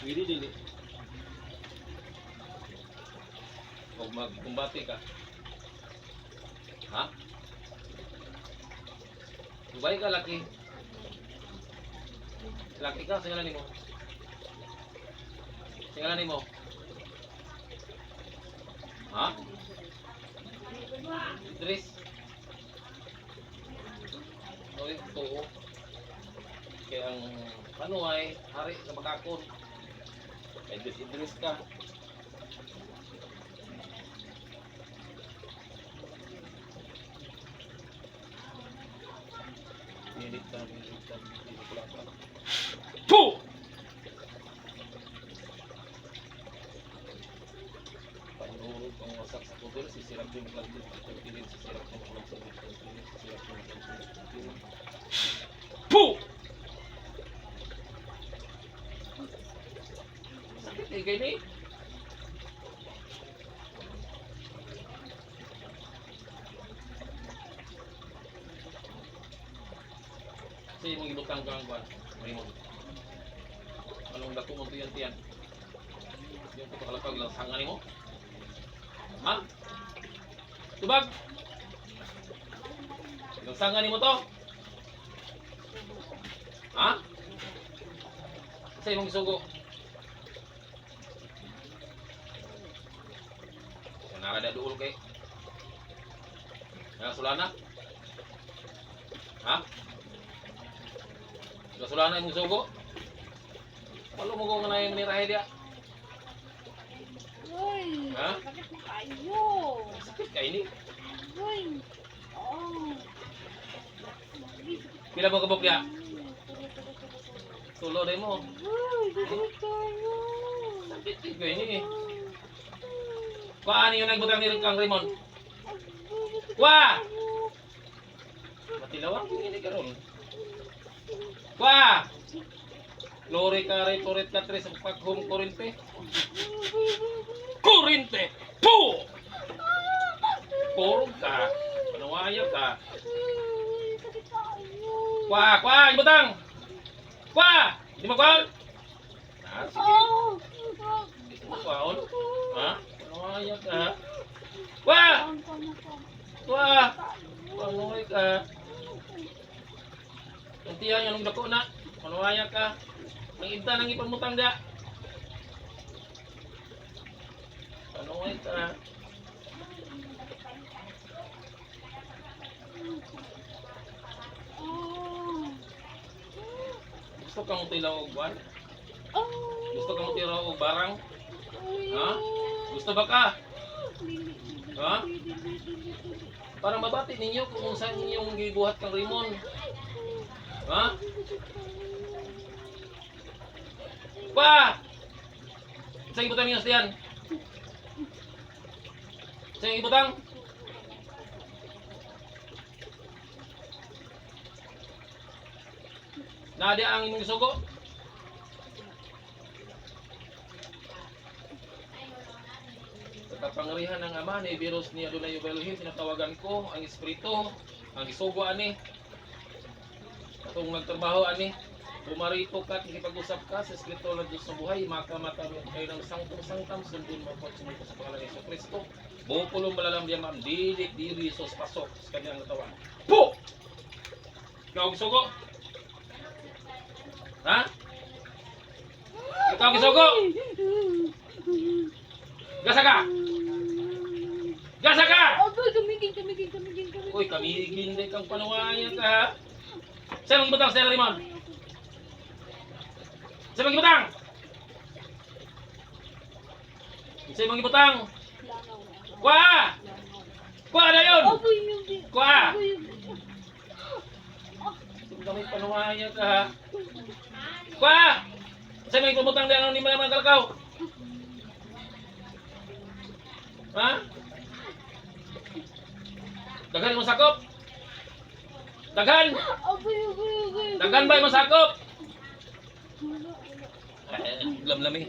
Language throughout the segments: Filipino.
Pwede dili. Huwag magkumbati ka. Ha? Dubay ka, laki. Laki ka, singalan mo. Singalan mo. Ha? Idris. Oy, tuo. Kaya ang ano ay hari sa makakon. Idris Idris ka. Pilit ka, ka. Tu! Panurog ang wasak sa tubig, sisirap yung pagpilin, sisirap yung kulong sa bit, pagpilin, sisirap yung sa bit, pagpilin. Kayo ni. Kasi mong ibutang ka ang kwan, Raymond. Anong dako mo tiyan tiyan? Yung pagkakalapag lang sangan mo? Ha? Tubag! Yung sangan mo to? Ha? Sa imong isugo? Yan nakada duol kay. Sulana? Ha? Yung sulana imong sugo? Walo mo kung na yung nirahe dia. Uy, Ha? sakit mo kayo. Sakit ka ini. Uy. Oh. Pila mo kabok dia? Tulo din mo. Uy, sakit kayo. Sakit. Kuhaan yung nagbutang ni kang Raymond. Kwa! Matilawang kung ini karon. Kwa! Lori ka rin, turit ka tres sa paghum kurinte. Kurinte! Po! Purog ka. Panawaya ka. Kwa! Kwa! Ibutang! Kwa! Hindi kwaon? Ah, sige. Hindi? Ha? Panawaya ka. Kwa! Kwa! Panawaya ka. Tuntihan yung dako na. Panawaya ka. Ang inta nang ipamutang da. Panawaya ka. Gusto kang tilaw og? Oh. Gusto kang tilaw og barang? Ha? Gusto ba ka? Ha? dili, dili, dili, dili. Para mabati ninyo kung saan inyong gibuhat kang Rimon. Ha? Pa! Sa ibutang niyo siyan. Sa ibutang. Nadi ang imong sugo. Kapangyarihan ng Ama ni virus ni Adonai Elohim, sinatawagan ko ang Espiritu, ang isugo ani. Katong nagtrabaho ani, pumarito ka, pag-usap ka sa Espiritu ng Diyos sa buhay, makamata mo kayo ng sangtong sangtam, sundin mo po sumunod sa pangalan ni Yeso Kristo. Buong pulong malalam diyan ma'am, dilik diri sos pasok sa kanyang katawan. Po! Ikaw ang sugo? Ha? Ikaw ang sugo? Gasa ka! Gasa ka! Opo, kamigin, kamigin, kamigin, kamigin. Uy, kamigin din kang panuwayan ka ha. Saan mong butang, Sir Limon? Saan mong butang? Saan mong butang? Kwa! Kwa na yun! Kwa! Saan kami panuwayan ka ha? Kwa! Saan mong butang din ang ni mga kalakaw? Ha? Daghan mo sakop? Daghan! Daghan ba mo sakop? Lamlami.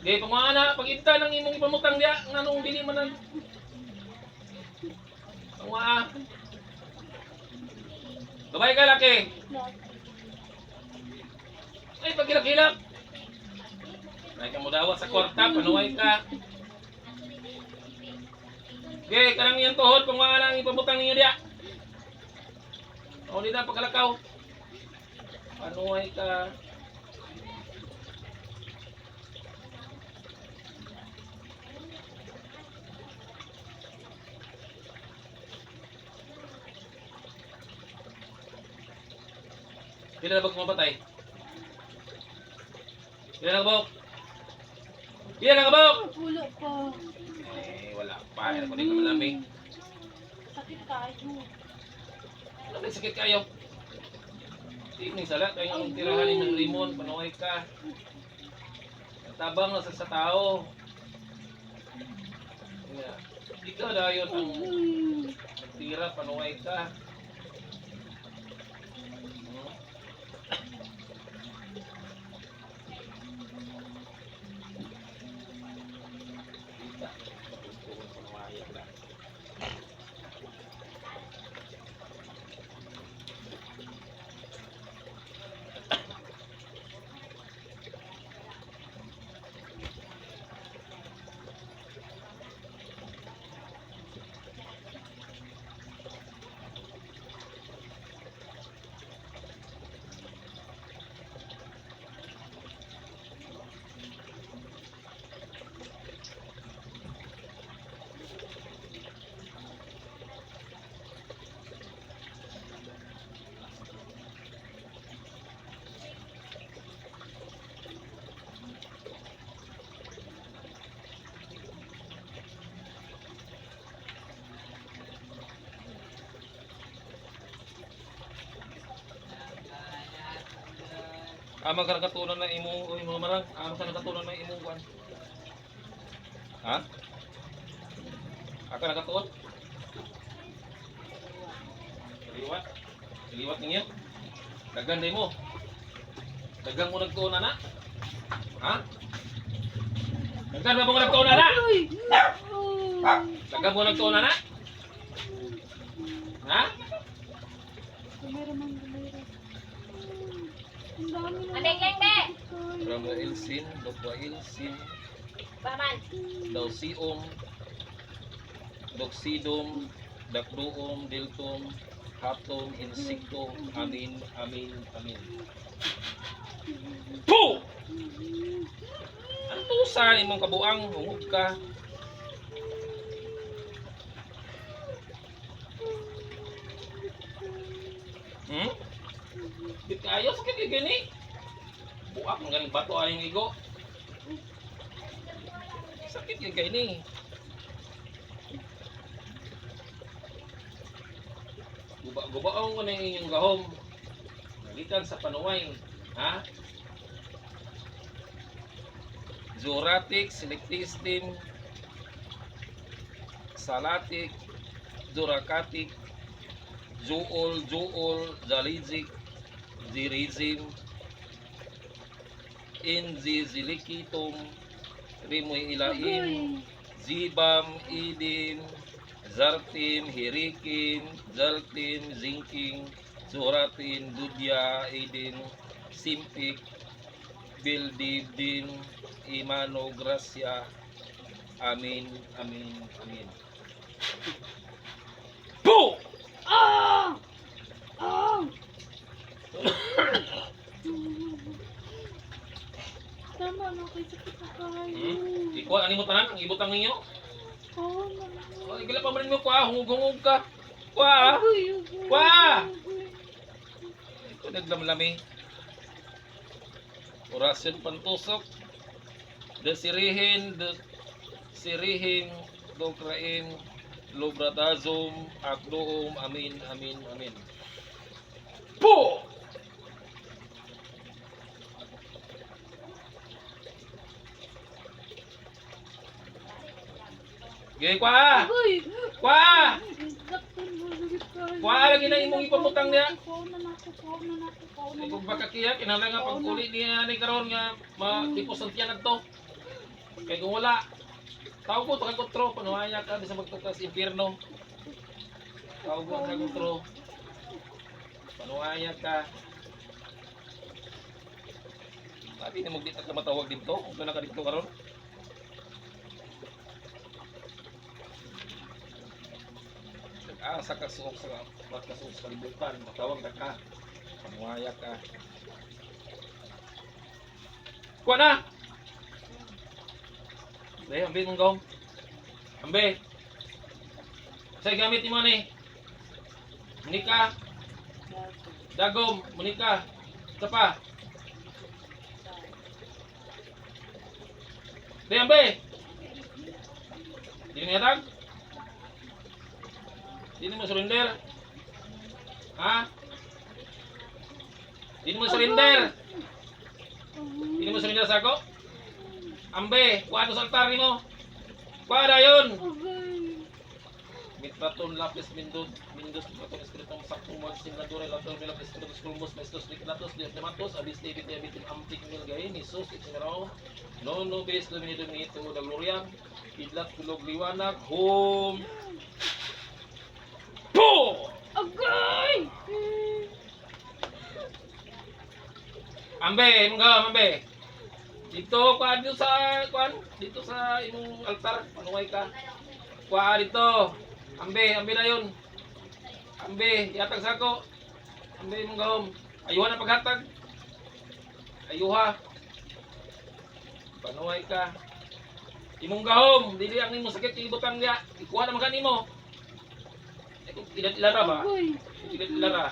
Di pa mga na, pag-inta ng imong ipamutang diya, nga nung dili man ang... Ang mga... Gabay ka laki. Ay, pagkilap-kilap. Ay, ka mo dawat sa kwarta, panuway ka. Okay, kanang iyang tuhod, kung mga nang ipabutang ninyo diya. O, di pagkalakaw. Panuway ka. Pila na ba kumapatay? Pila na kabok? Pila na kabok? Wala pa. Wala pa. Ano ko di ka malamig. Sakit tayo. Ano may sakit kayo? Tingning sala, kayo ang tirahan ng limon, panuhay ka. Tabang na sa, sa tao. Yeah. Ikaw na yun ang tira, panuhay ka. Ama ka nakatunan na imo o imo marang, ama ka nakatunan na imo kwan. Ha? Aka nakatuon? Liwat. Liwat ninyo. Dagan mo. Dagang mo nagtuon na. Ha? Dagan ba mo nagtuon na? Uy. Dagan mo nagtuon na? Ha? Kamera man, kamera. Ilsin, Paman. Dausium, Doxidum, Dakduum, Diltum, Hatum, Insikto, Amin, Amin, Amin. Po! Ang tusa imong kabuang, hungog ka. Hmm? Bit kayo, sakit yung gini. Buak, ang galing bato ayong igo. Sakit yung gini. Guba-gubaon ko na inyong gahom. Nalitan sa panuway. Ha? Zoratic, Selectistim, Salatic, Zoracatic, Zool, Zool, Zalizik, Zirizim, Inzizilikitum, Rimoy Ilaim, Zibam, Idim, Zartim, Hirikim, Zaltim, Zinking, Zuratin, Dudya, Idin, Simpik, Bildibdin, Imano, Gracia, Amin, Amin, Amin. Po! Ah! Ah! Tama na kay na tayo. Hmm? Ikaw, ano mo tanan? Ang ibutang ninyo? Oo naman. Oh, igala pa mo kwa, hungog-hungog ka. Kwa! Uy. Ito naglamlami. Orasyon pantusok. Desirihin, de, sirihin, dokrain, lubratazum, akdoom, amin, amin, amin. Po! Gay kwa! Kwa! Kwa, lagi na imong ipamutang niya. Na na na Ay, kung baka kiya, kinala nga pagkuli niya ni karon nga matipos ang tiyan to. Kay kung wala, tawag ko kay kontro, panuhaya ka sa magtukas impierno. Tawag ko kay kontro. Panuhaya ka. Ni mo di ka matawag dito. Kung na ka dito karon. Nag-asa ka suok sa mat ka sa kalibutan. Matawag na ka. Pamuaya ka. Kuha na! Ambe, ambe mong gawm. Ambe. Sa gamit mo ni. Monika. Dagom, Monika. Isa pa. Be, ambe. Di yatag? Di mo surrender? Ha? Di mo surrender? Di mo surrender sa ako? Ambe, kuha sa altar mo. Kuha na yun. Mitraton lapis mindod mindos mitraton eskritong sakong mag sinadore lator mila eskritong skulmos maestos liklatos di tematos abis David David ampik mil gain Jesus isinaraw no no bes domini domini tu da gloria idlat tulog liwanag home po Agay! Ambe mga ambe dito kuan dito sa kuan dito sa imong altar panuway ka. Kuha dito. Ambe ambe na yun. Ambe yatag sa ako. Ambe mong gahom ayuha na paghatag. Ayuha. Panuway ka. Imong gahom dili ang imong sakit ibutang niya. Ikuha na magani mo ilat ilara ba? Ilat ilara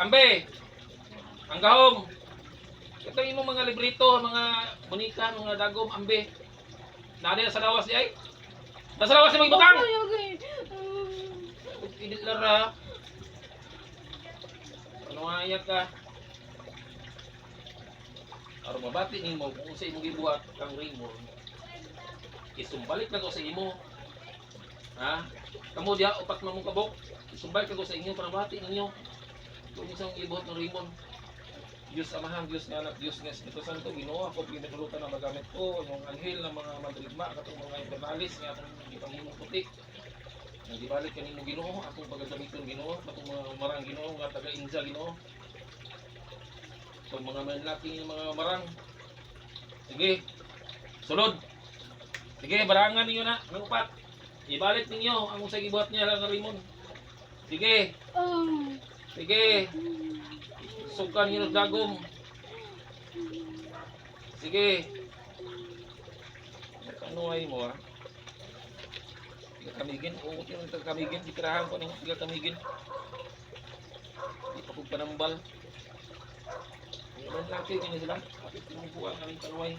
ambe ang gahom ito imong mga librito mga bunika mga dagom ambe Nade sa lawas di ay? Nasa lawas yung ibutang! Agay, agay. Idit lara. Ano nga iyak ka? Aron mabati nimo kung sa imong gibuhat kang Raymond. Isumbalik na ko sa imo. Ha? Kamu dia upat na mong kabok. Isumbalik ko sa inyo para mabati ninyo. Kung isang gibuhat ng Raymond. Diyos Amahan, Diyos nga anak, Diyos nga Espiritu Santo, Ginoo ako pinatulutan na magamit ko, yung anghel ng mga madrigma, katong mga internalis nga atong gipangimong puti. Nang gibalik kanimo Ginoo, akong pagagamiton Ginoo, katong mga marang Ginoo nga taga India Ginoo. So mga manlaki ng mga marang. Sige. Sulod. Sige, barangan ninyo na, ng upat. Ibalik ninyo ang sa gibuhat niya lang Raymond. Sige, Ah. Sige. Sukan ng dagom. Sige. Ano ay mo ha? Tiga kamigin. Oo, tiga kamigin. Di kirahan ko ng tiga kamigin. Di pa kong panambal. Ang laki kanya sila. Kapit yung buwan kaming.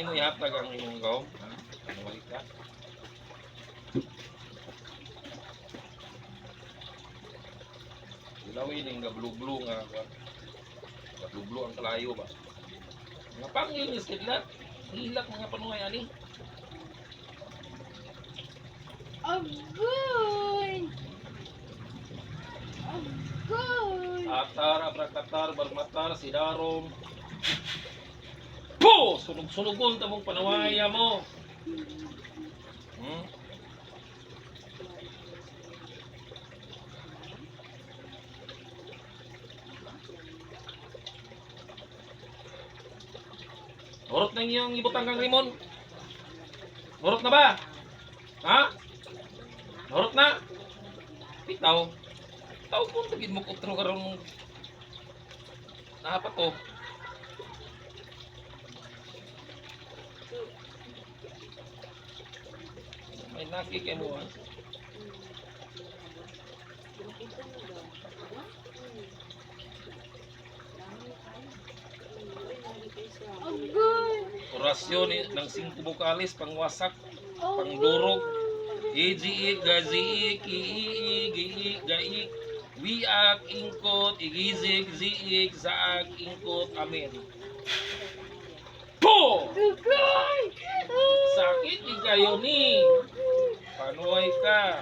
Hindi mo ihatag ang iyong gawm. Ha? Kanuway ka. Ilawin yung gablu-blu nga. Gablu-blu ang kalayo ba? Mga pangilis kidlat. Hilak mga panuhay ani. Agay! Agay! Atar, abrakatar, barmatar, sidarom. Po! Sunog-sunugon tamong panawaya mo. Hmm? Urot na iyong ibutang kang rimon. Urot na ba? Ha? Urot na? Pitaw. Tao ko tagid mo kutro karon Napa to? May naki kay mo. Agay! Orasyon ni- ng singko bukalis pangwasak, pangdurog, iji gazi ki gi gai wiak ingkot igizig ziig zaag ingkot amen. Po! Sakit di kayo ni. Panuay ka.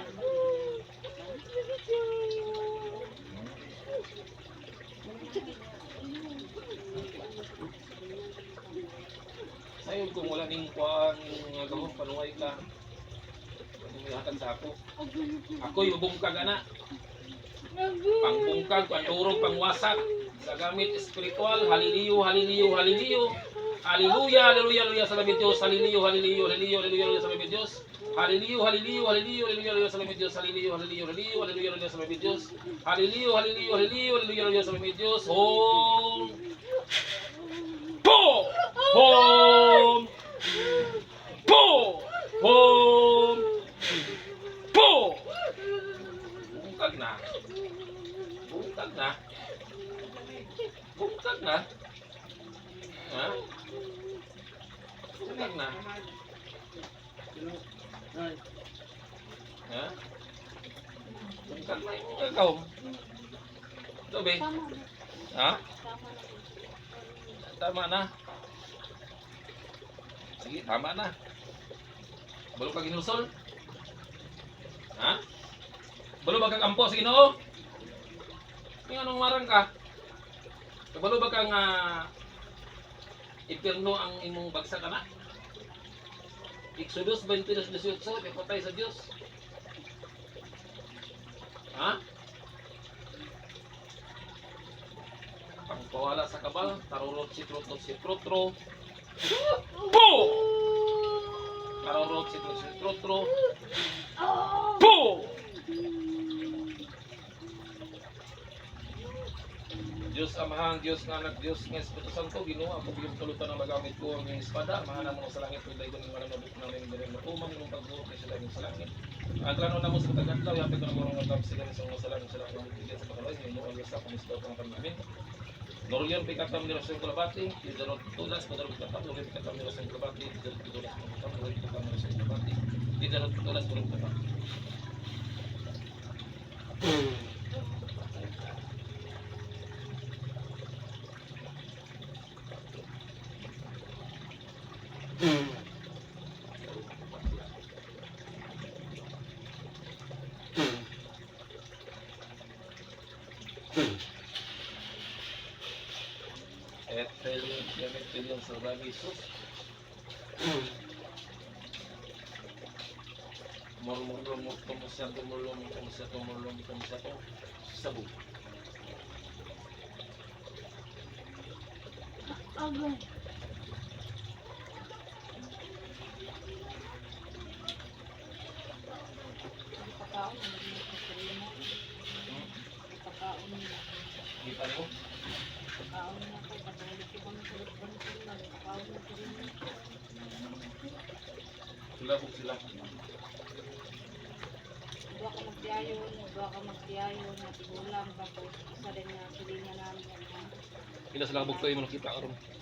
Ayun kung wala ning kuan nga gahom panuway ka. Hatag sa ako. Ako yung bungkag ana. Pangbungkag, panturog, pangwasak. Gagamit espiritual. Haliliyo, haliliyo, haliliyo. Haleluya, haleluya, haleluya sa lamig Diyos. Haliliyo, haliliyo, haliliyo, haliliyo, haleluya sa lamig Diyos. Haliliyo, haliliyo, haliliyo, haliliyo, haleluya sa Diyos. Haliliyo, haliliyo, haliliyo, haleluya, haleluya sa Diyos. Haliliyo, haliliyo, haliliyo, haleluya, haleluya sa Diyos. Home. Po! Home! Po! Home! Po! Bungkag na. Bungkag na. Bungkag na. Ha? Na yung gagaw. Ito, be. Tama na. Ha? Tama na. Sige, tama na. Balo ka ginusol? Ha? Balo ba kang ampo sa Ginoo? Yung anong marang ka? Kabalo ba kang uh, impyerno ang imong bagsak na? Exodus 22:18, ipatay sa Diyos. Ha? Pangpawala sa kabal, tarurot si trotro si trotro. Po! Tarurot si trotro si trotro. Oh! Po! Diyos Amahan, Diyos nga anak, Diyos nga Espiritu Santo, Ginoo, ako bigyan tulutan na magamit ko ang iyong espada, mahanap mo sa langit, kung dahilan ng mga nabuk namin, galing matumang yung pagbuot na sila sa langit. Ang klano na mo sa tagadlaw, yapit ko na murong agam sila sa mga sa langit, sila ang mamigyan sa pagkaloy, Ginoo, ang sa kumisto kang kami namin. Noriyan pikatam ni Rasul Kalabati, Tidarot Tulas, Padarot Katam, Noriyan pikatam ni Rasul Kalabati, Tidarot Tulas, Katam, Noriyan pikatam ni Rasul Kalabati, Tidarot Tulas, Padarot Katam. Gamit Helium sa Rami Jesus. Murmurlong mo kumusya, tumulong mo kumusya, tumulong mo kumusya, to sabu. Agoy. Pagkaon, hindi mo kasali mo. Pagkaon ko kung sulit ko nito rin. Sulabog sila. Dua ka magtiyayon, dua ka magtiyayon, na tigulang, tapos isa din na silingan namin yan. ha? Kila sila bugto yung nakita karon. But,